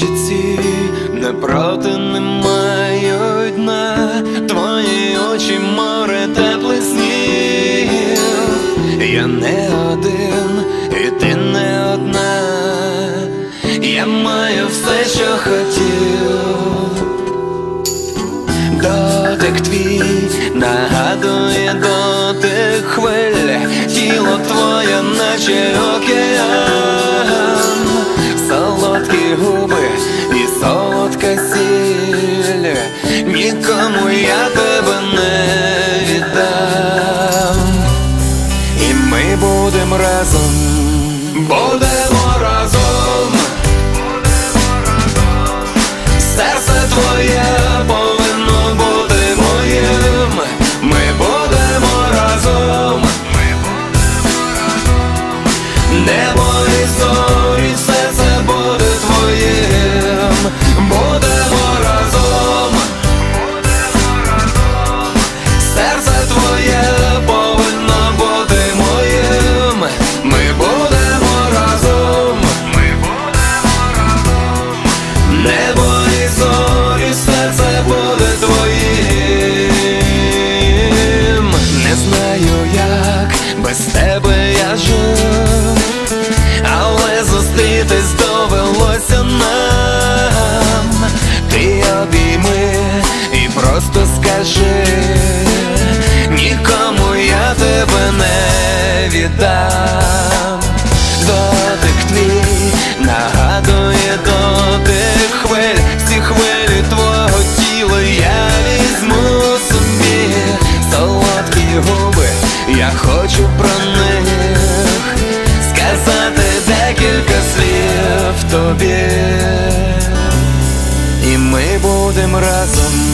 щиці, не проти не мають дна Твої очі море теплих снів. Я не один, і ти не одна, я маю все, що хотів. Дотик твій нагадує дотик хвиль, тіло твоє, наче океан, солодка Никому я нікому я тебе не віддам, дотик твій нагадує дотик хвиль, ці хвилі твого тіла я візьму собі солодкі губи, я хочу про них сказати декілька слів тобі. І ми будемо разом.